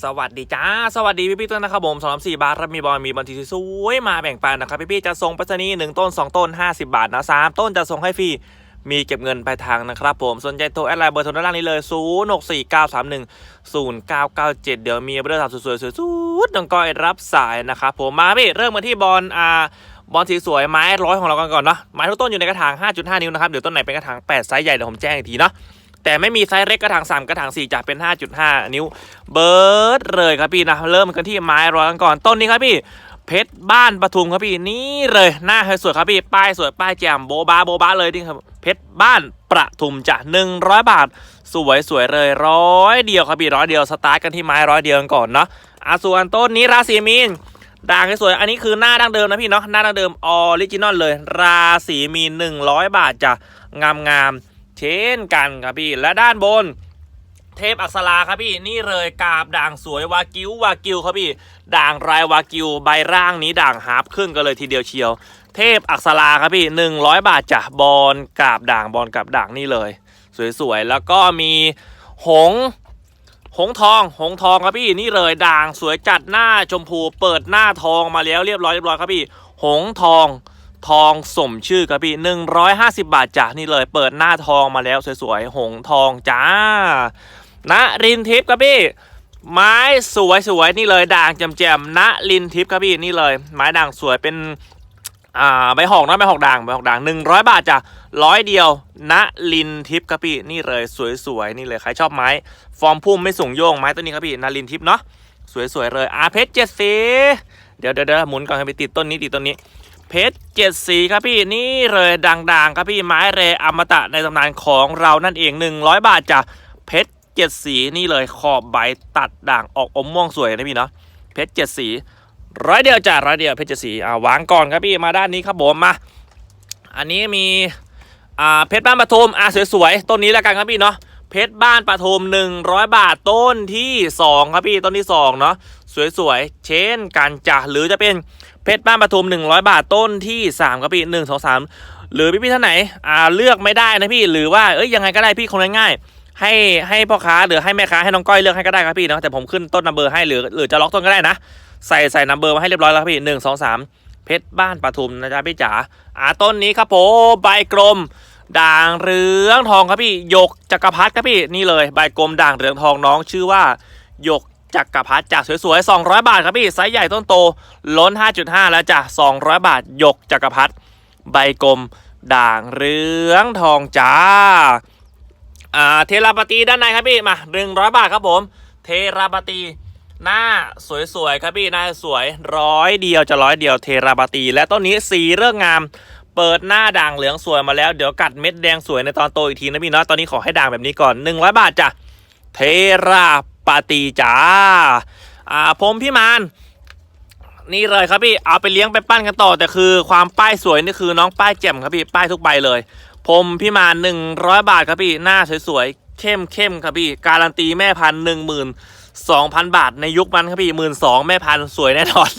สวัสดีจ้า สวัสดีพี่พี่ๆทุกท่านนะครับผมสองสี่บาทรับมีบอลมีบัญชีสวยมาแบ่งปันนะครับพี่พี่ๆจะส่งปรษณีหนึ่งต้นสองต้นห้าสิบาทนะสามต้นจะส่งให้ฟรีมีเก็บเงินปลายทางนะครับผมสนใจโทรแอดไลน์เบอร์โทรด้านล่างนี้เลยศูนย์หกสี่เก้าสามหนึ่งศูนย์เก้าเก้าเจ็ดเดี๋ยวมีเบอร์สาวสวยๆสวยๆสุดน้องก้อยรับสายนะครับผมมาพี่เริ่มมาที่บอลอ่าบอลสีสวยไม้ร้อยของเรากันก่อนเนาะไม้ทุกต้นอยู่ในกระถาง 5.5 นิ้วนะครับเดี๋ยวต้นไหนเป็นกระถาง 8 ไซส์ใหญ่เดี๋ยวผมแจ้งอีกทีเนาะ แต่ไม่มีไซส์เล็กกระถาง3กระถาง4จะเป็น 5.5 นิ้ว เบิร์ดเลยครับพี่นะเริ่มกันที่ไม้ร้อยกันก่อนต้นนี้ครับพี่เพชรบ้านปทุมครับพี่นี่เลยหน้าสวยครับพี่ป้ายสวยป้ายแจ่มโบบาโบบาเลยนี่ครับเพชรบ้านประทุมจะ100 บาท สวยสวยเลยร้อยเดียวครับพี่ร้อยเดียวสตาร์ทกันที่ไม้ร้อยเดียวก่อนเนาะอะส่วนต้นนี้ราศีมีนด่างสวยอันนี้คือหน้าดั้งเดิมนะพี่เนาะหน้าดั้งเดิมออริจินอลเลย ราศีมีน100 บาทจะงามงาม เช่นกันครับพี่ และด้านบนเทพอักษราครับพี่นี่เลยกาบด่างสวยวากิววากิวครับพี่ ด่างรายวากิวใบร่างนี้ด่างฮาร์ปครึ่งกันเลยทีเดียวเชียว เทพอักษราครับพี่100บาทจ้ะบอลกาบด่างบอลกาบด่างนี่เลย สวยๆ แล้วก็มีหงหงทอง หงทองครับพี่นี่เลยด่างสวยจัดหน้าชมพูเปิดหน้าทองมาแล้วเรียบร้อยเรียบร้อยครับพี่ หงทอง ทองสมชื่อครับพี่150บาทจ้ะนี่เลย เปิดหน้าทองมาแล้วสวยๆ หงทองจ้าณรินทิพย์ครับพี่ ไม้สวยๆ นี่เลยด่างแจ่มๆณลินทิพย์ครับพี่นี่เลย ไม้ด่างสวยเป็นอ่าใบหอกนะใบหอกด่างใบหอกด่าง100บาทจ้ะร้อยเดียวณลินทิพย์ครับพี่นี่เลยสวยๆนี่เลยใครชอบไม้ ฟอร์มพุ่มไม่สูงโยงไม้ตัวนี้ครับพี่นารินทิพย์เนาะสวยๆเลยอาเพชรเจ็ดสีเดี๋ยวเดี๋ยวหมุนก่อนให้ไปติดต้นนี้ติดต้นนี้ เพชรเจ็ดสีครับพี่นี่เลยด่างๆ ครับพี่ไม้เรอมตะในตำนานของเรานั่นเอง 100 บาทจ้ะเพชรเจ็ดสีนี่เลยขอบใบตัดด่างออกอมม่วงสวยนะพี่เนาะเพชรเจ็ดสีร้อยเดียวจ้ะร้อยเดียวเพชรเจ็ดสีอ่าวางก่อนครับพี่มาด้านนี้ครับผมมา อันนี้มีอ่าเพชรบ้านปทุมอ่าสวยๆต้นนี้แล้วกันครับพี่เนาะเพชรบ้านปทุม100 บาทต้นที่ 2 ครับพี่ต้นที่2เนาะสวยๆเช่นกันจ้ะหรือจะเป็น เพชรบ้านปทุม 100 บาทต้นที่3ครับพี่1 2 3 หรือพี่ๆท่านไหนอ่าเลือกไม่ได้นะพี่หรือว่าเอ้ยยังไงก็ได้พี่คงง่ายๆให้ให้พ่อค้าหรือให้แม่ค้าให้น้องก้อยเลือกให้ก็ได้ครับพี่เนาะแต่ผมขึ้นต้นนัมเบอร์ให้หรือหรือจะล็อกต้นก็ได้นะ ใส่ใส่นัมเบอร์มาให้เรียบร้อยแล้วครับพี่1 2 3เพชรบ้านปทุมนะจ๊ะพี่จ๋าอ่าต้นนี้ครับผมใบกลม ด่างเหลืองทองครับพี่หยกจักรพรรดิครับพี่นี่เลยใบกลมด่างเหลืองทองน้องชื่อว่าหยก จักรพรรดิจากสวยๆ 200 บาทครับพี่ไซส์ใหญ่ต้นโต ล้น 5.5 แล้วจ้ะ200 บาทหยกจักรพรรดิใบกลม ด่างเหลืองทองจ้าอ่าเทราปตีด้านในครับพี่มา100 บาทครับผม เทราปตีหน้าสวยๆครับพี่หน้าสวยร้อยเดียวจะร้อยเดียวเทราปตีและต้นนี้สีเรื่องงามเปิดหน้าด่างเหลืองสวยมาแล้ว เดี๋ยวกัดเม็ดแดงสวยในตอนโตอีกทีนะพี่เนาะตอนนี้ขอให้ด่างแบบนี้ก่อน 100 บาทจ้ะเทราป ปาตีจ้าอ่าผมพี่มานนี่เลยครับพี่เอาไปเลี้ยงไปปั้นกันต่อ แต่คือความป้ายสวยนี่คือน้องป้ายแจ่มครับพี่ป้ายทุกใบเลยผมพี่มาน100บาทครับพี่หน้าสวยๆเข้มเข้มๆครับพี่การันตีแม่พันหนึ่งหมื่นสองพันบาทในยุคมันครับพี่หมื่นสองแม่พันสวยแน่นอน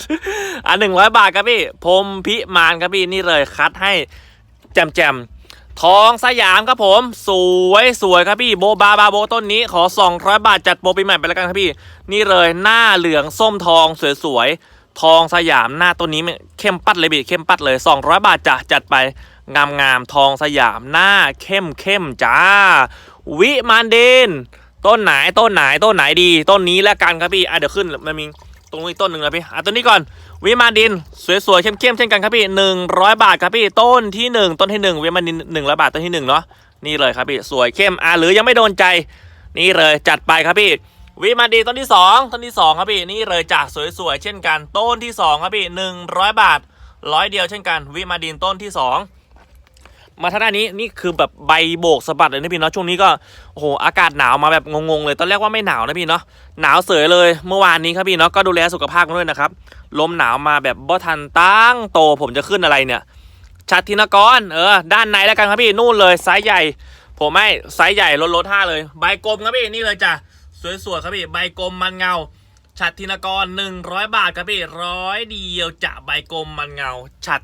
อะหนึ่งร้อยบาทครับพี่พรมพิมานครับพี่นี่เลยคัดให้แจมแจมๆ ทองสยามครับผม สวยสวยครับพี่โบบาบาโบต้นนี้ขอ 200 บาทจัดโปรปีใหม่ไปแล้วกันครับพี่ นี่เลยหน้าเหลืองส้มทองสวยๆทองสยามหน้าต้นนี้เข้มปัดเลยพี่เข้มปัดเลย 200 บาทจ้ะจัดไปงามงามๆทองสยามหน้าเข้มเข้มจ้า วิมานเดน ต้นไหนต้นไหนต้นไหนดี ต้นนี้แล้วกันครับพี่อะเดี๋ยวขึ้นมันมีตรงนี้ต้นหนึ่งนะพี่อะต้นนี้ก่อน วิมานดิน สวยๆเข้มๆเช่นกันครับพี่หนึ่งร้อยบาทครับพี่ต้นที่หนึ่งต้นที่หนึ่งวิมานดินหนึ่งร้อยบาทต้นที่หนึ่งเนาะนี่เลยครับพี่สวยเข้มอะหรือยังไม่โดนใจ นี่เลยจัดไปครับพี่วิมานดินต้นที่สองต้นที่สองครับพี่นี่เลยจากสวยๆเช่นกัน ต้นที่สองครับพี่หนึ่งร้อยบาทร้อยเดียวเช่นกัน วิมานดินต้นที่สอง มาทางด้านนี้นี่คือแบบใบโบกสะบัดเลยนะพี่เนาะช่วงนี้ก็โอ้โหอากาศหนาวมาแบบงงๆเลยตอนแรกว่าไม่หนาวนะพี่เนาะหนาวเสยเลยเมื่อวานนี้ครับพี่เนาะก็ดูแลสุขภาพกันด้วยนะครับลมหนาวมาแบบบ่ทันตั้งโตผมจะขึ้นอะไรเนี่ยชัดทินกรเออด้านในแล้วกันครับพี่นู่นเลยไซส์ใหญ่ ผมไม่ไซส์ใหญ่ลดลดห้าเลย ใบกลมครับพี่นี่เลยจ้ะสวยๆครับพี่ใบกลมมันเงาฉัดทินกร100บาทครับพี่ร้อยเดียวจะใบกลมมันเงาฉัด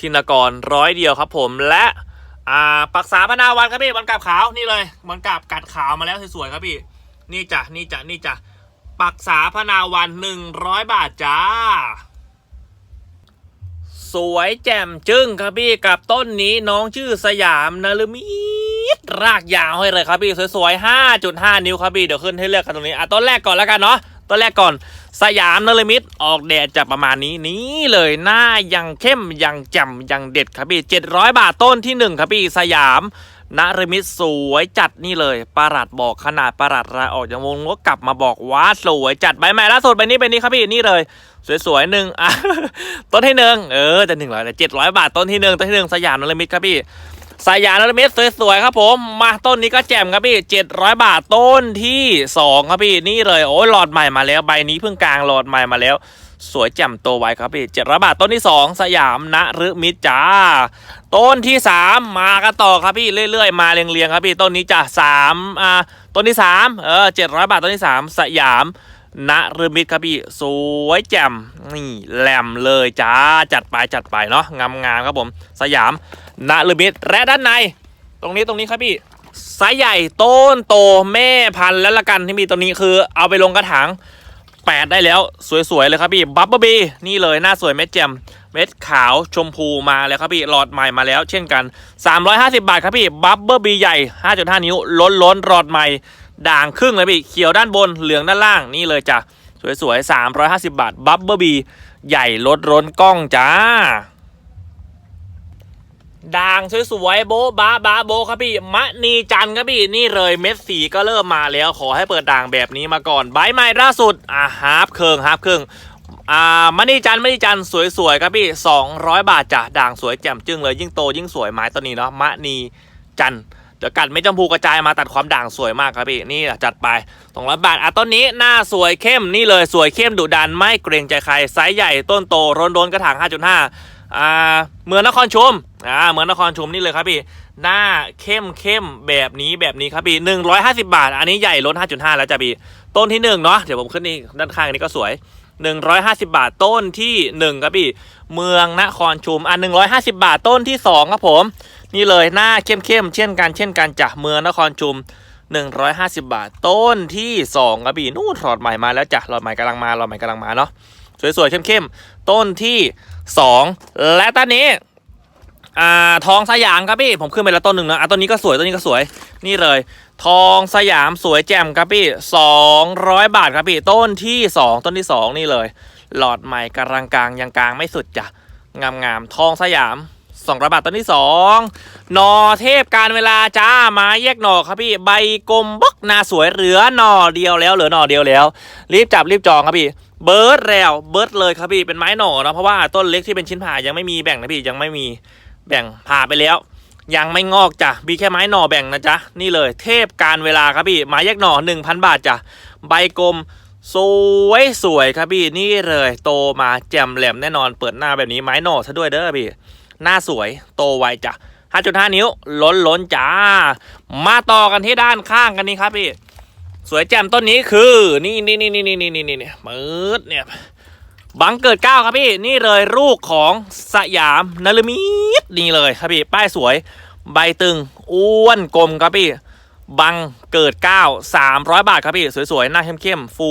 ทินกรร้อยเดียวครับผมและ อ่าปักษาพนาวันครับพี่มันกาบขาวนี่เลยมันกาบกัดขาวมาแล้วสวยๆครับพี่นี่จ้ะนี่จ้ะนี่จ้ะปักษาพนาวันหนึ่งร้อยบาทจ้า สวยแจ่มจึ้งครับพี่กับต้นนี้น้องชื่อสยามนลมิตรากยาวให้เลยครับพี่สวยๆ5.5นิ้วครับพี่เดี๋ยวขึ้นให้เลือกกันตรงนี้อะต้นแรกก่อนแล้วกันเนาะ ต้นแรกก่อนสยามนลมิตรออกแดดจะประมาณนี้นี่เลยหน้ายังเข้มยังแจ่มยังเด็ดครับพี่700บาทต้นที่หนึ่งครับพี่สยามนรมิตสวยจัดนี่เลยประหลัดบอกขนาดประหลัดรายออกจากวงก็กลับมาบอกว่าสวยจัดใบใหม่ล่าสุดใบนี้ใบนี้ครับพี่นี่เลย สวยๆหนึ่งอะต้นที่หนึ่งเออจะหนึ่งร้อยแต่เจ็ดร้อยบาทต้นที่หนึ่งต้นที่หนึ่งสยามนรมิตครับพี่ สยามนรมิตสวยๆครับผม มาต้นนี้ก็แจ่มครับพี่เจ็ดร้อยบาทต้นที่สองครับพี่นี่เลยโอ้ยหลอดใหม่มาแล้วใบนี้เพิ่งกลางหลอดใหม่มาแล้ว สวยแจ่มโตไวครับพี่เจ็ดร้อยบาทต้นที่สองสยามนฤมิตจ้า ต้นที่สามมากันต่อครับพี่เรื่อยๆมาเรียงๆครับพี่ต้นนี้จะสามอ่าต้นที่สามเออเจ็ดร้อยบาทต้นที่สามสยาม นฤมิตครับพี่ สวยแจ่มนี่แหลมเลยจ้าจัดไปจัดไปเนาะงามๆครับผม สยามนฤมิตและด้านใน ตรงนี้ตรงนี้ครับพี่ไซส์ใหญ่ต้นโตแม่พันธุ์แล้วละกันที่มีตัวนี้คือเอาไปลงกระถางแปดได้แล้วสวยๆเลยครับพี่บับเบิลบีนี่เลยหน้าสวยเม็ดแจ่มเม็ดขาวชมพูมาแล้วครับพี่หลอดใหม่มาแล้ว เช่นกัน 350 บาทครับพี่บับเบิลบีใหญ่ 5.5 นิ้วล้นล้นๆหลอดใหม่ ด่างครึ่งเลยพี่เขียวด้านบนเหลืองด้านล่างนี่เลยจ้ะสวยๆ 350 บาท บับเบิลบี ใหญ่ลดร้นกล้องจ้า ด่างสวยๆ โบ๊บ้าบ้าโบครับพี่ มะนีจันครับพี่ นี่เลยเม็ดสีก็เริ่มมาแล้ว ขอให้เปิดด่างแบบนี้มาก่อน ใบใหม่ล่าสุด อะฮาร์ฟเคิงฮาร์ฟเคิงอ่ามะนีจันมะนีจันสวยๆ ครับพี่ 200 บาทจ้ะ ด่างสวยแจ่มจึ้งเลย ยิ่งโตยิ่งสวยไม้ตัวนี้เนาะ มะนีจันทร์ เดี๋ยวกัดไม่จำพูกระจายมาตัดความด่างสวยมากครับพี่นี่จัดไปสองร้อยบาทอะต้นนี้หน้าสวยเข้มนี่เลยสวยเข้มดุดันไม่เกรงใจใครไซส์ใหญ่ต้นโตร้นร้นกระถาง5.5อ่าเมืองนครชุมอ่าเมืองนครชุมนี่เลยครับพี่หน้าเข้มเข้มแบบนี้แบบนี้ครับพี่หนึ่งร้อยห้าสิบาท อันนี้ใหญ่ล้นห้าจุดห้าแล้วจ้ะพี่ต้นที่หนึ่งเนาะเดี๋ยวผมขึ้นนี่ด้านข้างนี้ก็สวยหนึ่งร้อยห้าสิบาทต้นที่หนึ่งครับพี่ เมืองนครชุมอะหนึ่งร้อยห้าสิบาทต้นที่สองครับผม นี่เลยหน้าเข้มเข้มๆเช่นกันเช่นกันจ้ะเมืองนครชุม 150 บาท ต้นที่2ครับพี่นู่นหลอดใหม่มาแล้วจ้ะหลอดใหม่กำลังมาหลอดใหม่กำลังมาเนาะสวยๆเข้มๆต้นที่ 2 และต้นนี้อ่าทองสยามครับพี่ผมขึ้นไปแล้วต้นหนึ่งนะอะต้นนี้ก็สวยต้นนี้ก็สวยนี่เลย ทองสยามสวยแจ่มครับพี่200บาทครับพี่ต้นที่2ต้นที่2นี่เลย หลอดใหม่กำลังกลางยังกลางไม่สุดจ้ะงามๆทองสยาม 200 บาทต้นที่2หนอเทพการเวลาจ้าไม้แยกหนอครับพี่ใบกลมบล็อกนาสวยเหลือหนอเดียวแล้วเหลือหนอเดียวแล้ว รีบจับรีบจองครับพี่เบิร์ดแล้วเบิร์ดเลยครับพี่เป็นไม้หนอเนาะเพราะว่าต้นเล็กที่เป็นชิ้นผ่ายังไม่มีแบ่งนะพี่ยังไม่มีแบ่งผ่าไปแล้ว ยังไม่งอกจ้ะมีแค่ไม้หน่อแบ่งนะจ๊ะนี่เลย เทพการเวลาครับพี่ไม้แยกหน่อ1,000 บาทจ้ะใบกลมสวยสวยครับพี่นี่เลย โตมาแจ่มแหลมแน่นอนเปิดหน้าแบบนี้ไม้หน่อซะด้วยเด้อพี่ หน้าสวยโตไวจ้ะ5.5 นิ้ว ล้นล้นจ้า มาต่อกันที่ด้านข้างกันนี้ครับพี่ สวยแจ่มต้นนี้คือ นี่นี่นี่นี่นี่นี่นี่นี่นี่มืดเนี่ยบังเกิดเก้าครับพี่ นี่เลยลูกของสยามนลมิตนี่เลยครับพี่ ป้ายสวย ใบตึง อ้วนกลมครับพี่ บังเกิดเก้า300บาทครับพี่ สวยๆ หน้าเข้มๆ ฟู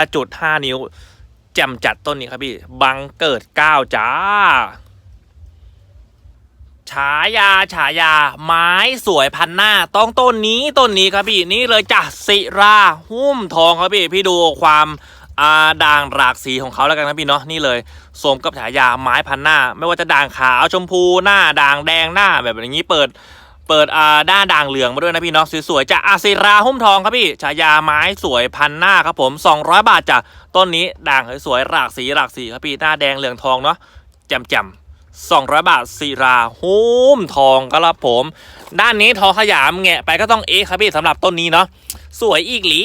5.5นิ้ว แจ่มจัดต้นนี้ครับพี่ บังเกิดเก้าจ้า ฉายาฉายา ไม้สวยพันหน้า ต้องต้นนี้ต้นนี้ครับพี่นี่เลยจ้ะสิราหุ้มทองครับพี่พี่ดูความอาด่างหลากสีของเขาแล้วกันครับพี่เนาะนี่เลยสมกับฉายาไม้พันหน้า ไม่ว่าจะด่างขาวชมพูหน้าด่างแดงหน้าแบบอย่างนี้เปิด เปิดอ่าด้านด่างเหลืองมาด้วยนะพี่เนาะสวยๆจ้ะอาศิราหุ้มทองครับพี่ฉายาไม้สวยพันหน้าครับผม 200 บาทจ้ะต้นนี้ด่างสวยๆหลากสีหลากสีครับพี่หน้าแดงเหลืองทองเนาะแจ่มๆ 200 บาทศิราหุ้มทองก็รับผม ด้านนี้ทองขยามแงะไปก็ต้องเอะครับพี่สำหรับต้นนี้เนาะสวยอีกหลิ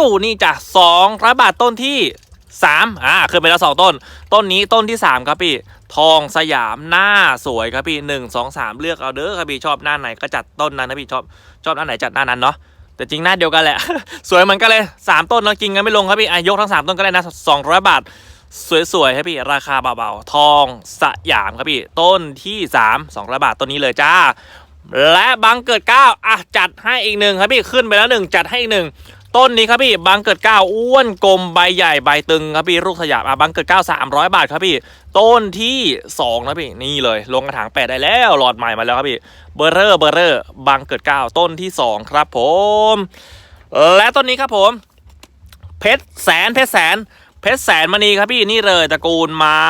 วนี่จ้ะ200 บาทต้นที่ 3 อ่าขึ้นไปแล้ว 2 ต้น ต้นนี้ต้นที่ 3 ครับพี่ ทองสยามหน้าสวยครับพี่1 2 3 เลือกเอาเด้อครับพี่ชอบหน้าไหนก็จัดต้นนั้นนะพี่ชอบชอบหน้าไหนจัดหน้านั้นเนาะแต่จริงหน้าเดียวกันแหละ สวยเหมือนกันเลย 3 ต้นแล้วจริงกันไม่ลงครับพี่อายกทั้ง 3 ต้นก็ได้นะ200 บาท สวยๆครับพี่ราคาเบาๆ ทองสยามครับพี่ ต้นที่3 200บาทต้นนี้เลยจ้า และบังเกิดเก้าอะจัดให้อีกหนึ่งครับพี่ขึ้นไปแล้วหนึ่งจัดให้อีกหนึ่งต้นนี้ครับพี่บางเกิดเก้าอ้วนกลมใบใหญ่ใบตึงครับพี่ลูกสยามอะบางเกิดเก้าสามร้อยบาทครับพี่ ต้นที่สองนะพี่นี่เลย ลงกระถางแปดได้แล้วหลอดใหม่มาแล้วครับพี่เบอร์เรอร์เบอร์เรอร์บางเกิดเก้าต้นที่สองครับผม และต้นนี้ครับผม เพชรแสนเพชรแสน เพชรแสนมณีครับพี่นี่เลยตระกูลไม้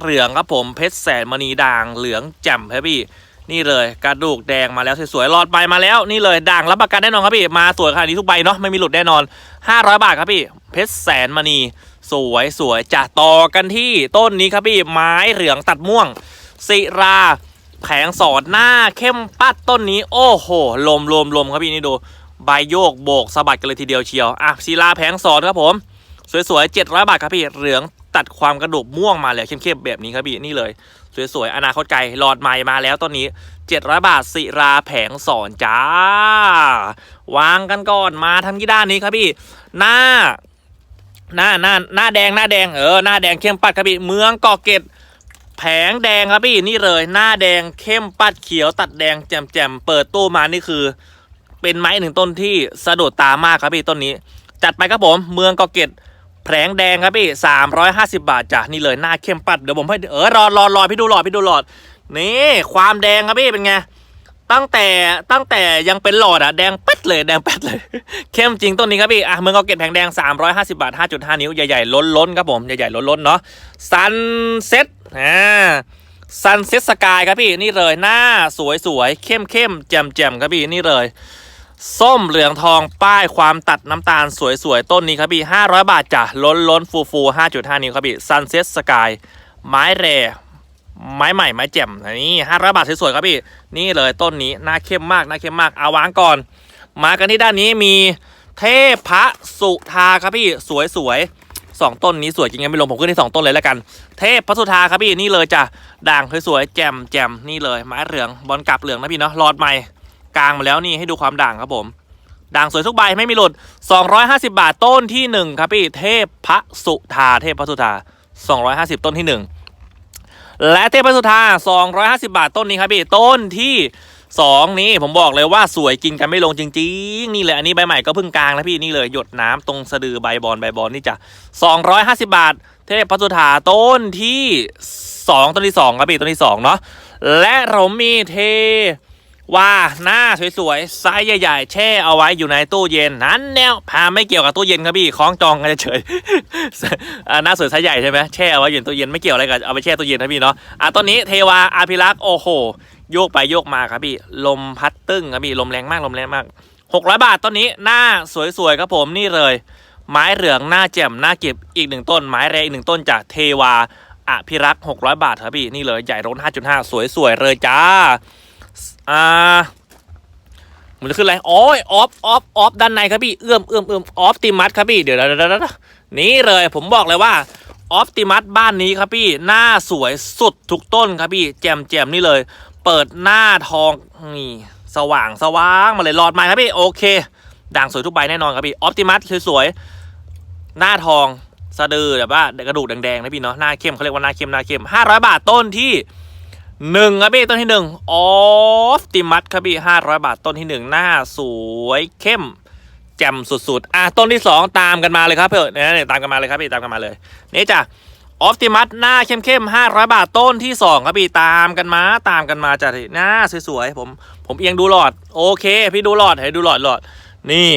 เหลืองครับผมเพชรแสนมณีด่างเหลืองแจ่มครับพี่นี่เลยกระดูกแดงมาแล้วสวยๆหลอดใบมาแล้วนี่เลยด่างรับประกันแน่นอนครับพี่มาสวยขนาดนี้ทุกใบเนาะไม่มีหลุดแน่นอน 500 บาทครับพี่ เพชรแสนมณีสวยสวยจะต่อกันที่ต้นนี้ครับพี่ไม้เหลืองตัดม่วงศิราแผงสอดหน้าเข้มปัดต้นนี้ โอ้โหลมลมลมครับพี่นี่ดูใบโยกโบกสะบัดกันเลยทีเดียวเชียวอะศิลาแผงสอดครับผม สวยๆ700บาทครับพี่เหลืองตัดความกระดูกม่วงมาเลยเข้มๆแบบนี้ครับพี่นี่เลย สวยๆอนาคตไกลหลอดใหม่มาแล้วต้นนี้700บาทศิราแผงสอนจ้า วางกันก่อนมาทางที่ด้านนี้ครับพี่ หน้า หน้าหน้าหน้าแดงหน้าแดงเออหน้าแดงเข้มปัดครับพี่เมืองกาะเกร็ดแผงแดงครับพี่นี่เลย หน้าแดงเข้มปัดเขียวตัดแดงแจ่มๆเปิดตู้มานี่คือ เป็นไม้หนึ่งต้นที่สะดุดตามากครับพี่ต้นนี้ จัดไปครับผมเมืองกาะเกร็ด แผงแดงครับพี่สามร้อยห้าสิบาทจ้ะนี่เลยหน้าเข้มปัดเดี๋ยวผมให้เออรอรอรอพี่ดูหลอดพี่ดูหลอดนี่ความแดงครับพี่เป็นไงตั้งแต่ตั้งแต่ยังเป็นหลอดอะแดงเป็ดเลยแดงเป็ดเลย เข้มจริงต้นนี้ครับพี่อะเมืองเกาเกร็ดแผงแดง 350 บาท 5.5 นิ้ว ใหญ่ๆ ล้นๆ ครับผม ใหญ่ๆ ล้นๆ เนาะซันเซ็ตอ่าซันเซ็ตสกายครับพี่นี่เลยหน้าสวยๆ เข้มๆ แจ่มๆ ครับพี่นี่เลย ส้มเหลืองทองป้ายความตัดน้ำตาลสวยๆ ต้นนี้ครับพี่500 บาทจ้ะล้นๆฟูๆ5.5 นิ้วครับพี่ซันเซ็ตสกายไม้แรไม้ใหม่ไม้แจ่มนี่ห้าร้อยบาทสวยๆครับพี่ นี่เลยต้นนี้หน้าเข้มมากหน้าเข้มมากเอาวางก่อน มากันที่ด้านนี้มีเทพสุธาครับพี่สวยๆสองต้นนี้สวยจริงๆไม่ลงผมขึ้นที่สองต้นเลยแล้วกัน เทพพระสุธาครับพี่นี่เลยจ้ะด่างสวยๆแจ่มแจ่มนี่เลยไม้เหลืองบอลกลับเหลืองนะพี่เนาะหลอดใหม่ กลางมาแล้วนี่ให้ดูความด่างครับผม ด่างสวยทุกใบไม่มีหลุด 250 บาทต้นที่หนึ่งครับพี่เทพพระสุธาเทพพระสุธา 250 ต้นที่หนึ่งและเทพพระสุธา 250 บาทต้นนี้ครับพี่ต้นที่ 2 นี้ผมบอกเลยว่าสวยกินกันไม่ลงจริงๆ นี่เลยอันนี้ใบใหม่ก็เพิ่งกลางนะพี่นี่เลยหยดน้ำตรงสะดือใบบอลใบบอลนี่จ้ะ250 บาท เทพพระสุธาต้นที่ 2 ต้นที่ 2 ครับพี่ต้นที่2เนาะและผมมีเท ว่าหน้าสวยๆไซส์ใหญ่ๆ แช่เอาไว้อยู่ในตู้เย็นนั้นแนวพาไม่เกี่ยวกับตู้เย็นครับพี่คล้องจองกันเฉยหน้าสวยไซส์ใหญ่ใช่ไหมแช่เอาไว้อยู่ในตู้เย็นไม่เกี่ยวอะไรกับเอาไปแช่ตู้เย็นนะพี่เนาะอะต้นนี้เทวาอาภิรักษ์โอ้โหโยกไปโยกมาครับพี่ ลมพัดตึ้งครับพี่ลมแรงมากลมแรงมากหกร้อยบาทต้นนี้หน้าสวยๆครับผมนี่เลย ไม้เหลืองหน้าแจ่มหน้าเก็บอีกหนึ่งต้น ไม้แรงอีกหนึ่งต้นจากเทวาอภิรักษ์หกร้อยบาทครับพี่นี่เลยใหญ่ร้นห้าจุดห้าสวยๆเลยจ้า อ่ามันจะขึ้นอะไรอ้ยออฟออฟออฟด้านในครับพี่ เอื้อมเอื้อมเอื้อมออฟติมัสครับพี่เดี๋ยวเดี๋ยวเดี๋ยวเดี๋ยวนี่เลย ผมบอกเลยว่าออฟติมัสบ้านนี้ครับพี่ หน้าสวยสุดทุกต้นครับพี่ แจมแจมนี่เลย เปิดหน้าทองนี่สว่างสว่างมาเลยหลอดใหม่ครับพี่ โอเค ด่างสวยทุกใบแน่นอนครับพี่ ออฟติมัสสวยๆ หน้าทอง สะดือแบบว่ากระดูกแดงๆนะพี่เนาะ หน้าเข้มเขาเรียกว่าหน้าเข้มหน้าเข้ม500บาทต้นที่ หนึ่งครับพี่ต้นที่หนึ่งออฟติมัสครับพี่ห้าร้อยบาทต้นที่หนึ่งหน้าสวยเข้มแจ่มสุดๆ อะต้นที่สองตามกันมาเลยครับเพื่อนเนี่ยตามกันมาเลยครับพี่ตามกันมาเลยนี่จ้ะออฟติมัสหน้าเข้มๆห้าร้อยบาทต้นที่สองครับพี่ตามกันมาตามกันมาจ้ะหน้าสวยๆผมผมเอียงดูหลอด โอเค พี่ดูหลอดให้ดูหลอดหลอด นี่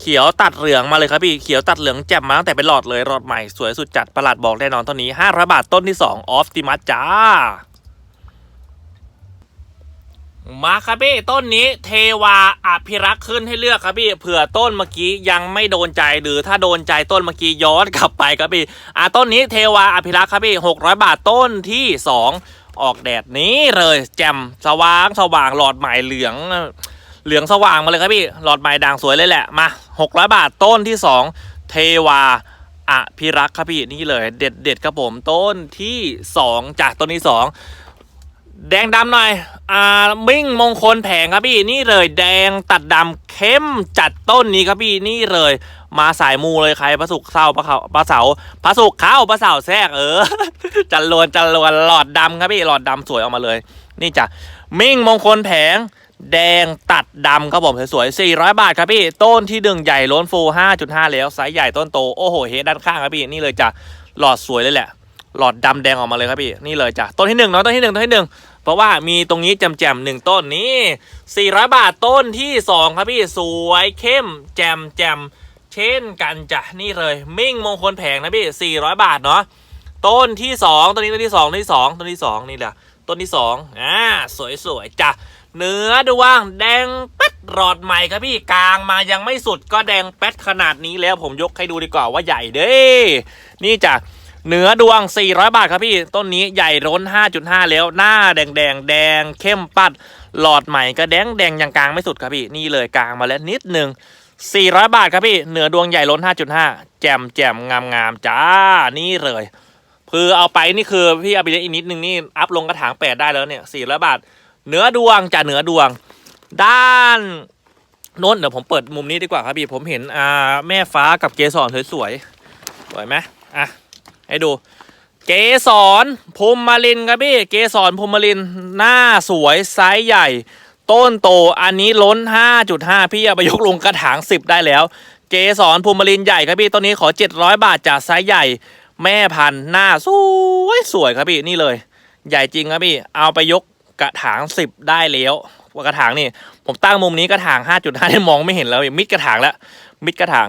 เขียวตัดเหลืองมาเลยครับพี่เขียวตัดเหลืองแจ่มมาตั้งแต่เป็นหลอดเลยหลอดใหม่สวยสุดจัดประหลัดบอกแน่นอนต้นนี้500บาทต้นที่2ออฟติมัสจ้า มาครับพี่ต้นนี้เทวาอภิรักษ์ขึ้นให้เลือกครับพี่เผื่อต้นเมื่อกี้ยังไม่โดนใจหรือถ้าโดนใจต้นเมื่อกี้ย้อนกลับไปครับพี่อะต้นนี้เทวาอภิรักษ์ครับพี่หกร้อยบาทต้นที่สองออกแดดนี้เลยแจ่มสว่างสว่างหลอดใหม่เหลือง เหลืองสว่างมาเลยครับพี่หลอดใหม่ด่างสวยเลยแหละมาหกร้อยบาทต้นที่สองเทวาอภิรักษ์ครับพี่นี่เลยเด็ดเด็ดครับผมต้นที่สองจากต้นที่สอง แดงดำหน่อย อ่า มิ่งมงคลแผงครับพี่ นี่เลย แดงตัดดำเข้มจัดต้นนี้ครับพี่ นี่เลย มาสายมูเลยใครพระสุกร์เศร้าพระเขาพระเสาพระสุกร์เข้าพระเสาแทรกเออ จันลวนจันลวนหลอดดำครับพี่หลอดดำสวยออกมาเลย นี่จ้ะมิ่งมงคลแผง แดงตัดดำครับผมสวยๆ400 บาทครับพี่ ต้นที่ดึงใหญ่ล้นฟู5.5 แล้วไซส์ใหญ่ต้นโตโอ้โหเฮดด้านข้างครับพี่นี่เลยจ้ะหลอดสวยเลยแหละหลอดดำแดงออกมาเลยครับพี่ นี่เลยจ้ะต้นที่หนึ่งเนาะต้นที่หนึ่งต้นที่หนึ่ง เพราะว่ามีตรงนี้แจมๆหนึ่งต้นนี่400บาทต้นที่สองครับพี่สวยเข้มแจมแจมเช่นกันจ้ะนี่เลย มิ่งมงคลแผงนะพี่400บาทเนาะต้นที่สองต้นนี้ต้นที่สองต้นที่สองต้นที่สองนี่แหละต้นที่สองอ่าสวยๆจ้ะเนื้อดวงแดงเป็ดรอดใหม่ครับพี่กลางมายังไม่สุดก็แดงเป็ดขนาดนี้แล้วผมยกให้ดูดีกว่าว่าใหญ่เด้ นี่จ้ะ เหนือดวง 400 บาทครับพี่ ต้นนี้ใหญ่ร้น 5.5 แล้ว หน้าแดงแดงแดงเข้มปัด หลอดใหม่ก็แดงแดงยังกลางไม่สุดครับพี่ นี่เลยกลางมาแล้วนิดหนึ่ง400 บาทครับพี่ เหนือดวงใหญ่ล้น 5.5 แจ่มแจ่มงามงามจ้า นี่เลย คือเอาไปนี่คือพี่เอาไปเลี้อีกนิดนึงนี่ อัพลงกระถางแปดได้แล้วเนี่ยสี่ร้อยบาท เหนือดวงจะเหนือดวง ด้านโน้นเดี๋ยวผมเปิดมุมนี้ดีกว่าครับพี่ ผมเห็นอ่าแม่ฟ้ากับเกสรสวยๆ สวยไหมอะ ให้ดู เกสรภูมิมาลินครับพี่ เกสรภูมิมาลิน หน้าสวยไซส์ใหญ่ ต้นโต อันนี้ล้น 5.5 พี่เอาไปยกลงกระถาง 10 ได้แล้ว เกสรภูมิมาลินใหญ่ครับพี่ต้นนี้ขอ 700 บาทจากไซส์ใหญ่ แม่พันธุ์หน้าสวยสวยครับพี่นี่เลย ใหญ่จริงครับพี่ เอาไปยกกระถาง 10 ได้แล้วว่ากระถางนี่ ผมตั้งมุมนี้กระถาง 5.5ได้มองไม่เห็นแล้วมิดกระถางแล้วมิดกระถาง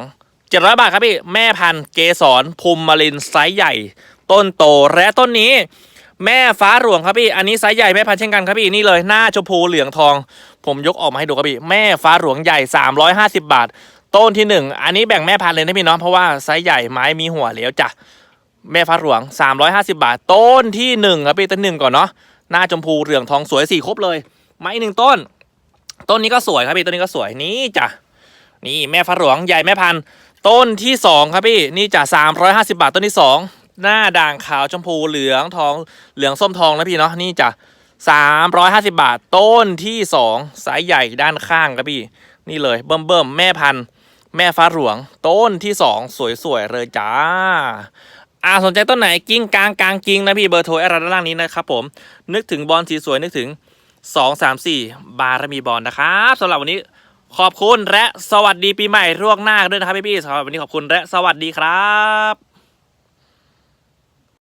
700บาทครับพี่แม่พันธุ์เกสรภูมิมาลินไซส์ใหญ่ ต้นโตและต้นนี้ แม่ฟ้าหลวงครับพี่ อันนี้ไซส์ใหญ่แม่พันธุ์เช่นกันครับพี่นี่เลยหน้าชมพูเหลืองทอง ผมยกออกมาให้ดูครับพี่แม่ฟ้าหลวงใหญ่ 350 บาท ต้นที่หนึ่งอันนี้แบ่งแม่พันธุ์เลยนะพี่น้องเพราะว่าไซส์ใหญ่ไม้มีหัวเหลวจ้ะแม่ฟ้าหลวง 350 บาท ต้นที่หนึ่งครับพี่ต้นหนึ่งก่อนเนาะหน้าชมพูเหลืองทองสวยสี่ครบเลย ไม้หนึ่งต้น ต้นนี้ก็สวยครับพี่ต้นนี้ก็สวยนี่จ้ะนี่แม่ฟ้าหลวงใหญ่แม่พันธุ์ ต้นที่สองครับพี่นี่จ้ะ350บาทต้นที่สองหน้าด่างขาวชมพูเหลืองทองเหลืองส้มทองนะพี่เนาะนี่จ้ะ350บาท ต้นที่สองสายใหญ่ด้านข้างครับพี่ นี่เลยเบิ่มเบิ่มๆแม่พันธุ์แม่ฟ้าหลวง ต้นที่สองสวยๆเลยจ้าอ่าสนใจต้นไหนกิ้งกลางกลางกิ้งนะพี่เบอร์โทรแอดด้านล่างนี้นะครับผม นึกถึงบอลสีสวยนึกถึง2 3 4บารมีบอลนะครับสำหรับวันนี้ ขอบคุณและสวัสดีปีใหม่ร่วงหน้าด้วยนะครับพี่ๆสำหรับวันนี้ขอบคุณและสวัสดีครับ